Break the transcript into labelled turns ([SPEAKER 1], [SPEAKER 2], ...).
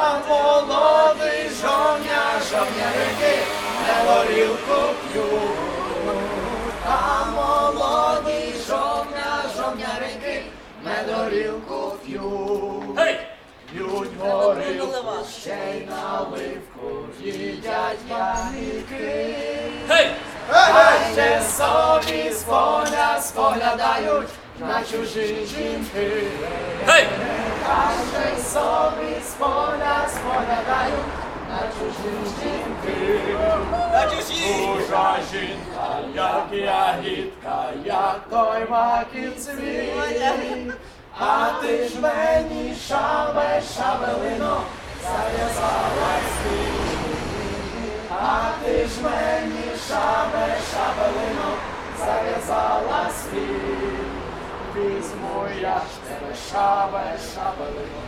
[SPEAKER 1] А молодий жовня, жовнярики, не горілку п'ють. А молодий жовня, жовнярики, не горілку п'ють.
[SPEAKER 2] Гей!
[SPEAKER 1] П'ють горілку, ще й наливку, їдять ягідки.
[SPEAKER 2] Гей!
[SPEAKER 1] А ще собі з поля споглядають на чужі жінки. Чужа жінка, як ягідка, як той маків цвіт. А ти ж мені шабе, шабелино, зав'язала світ. А ти ж мені шабе, шабелино, зав'язала світ. Візьму я ж тебе шабе, шабелино,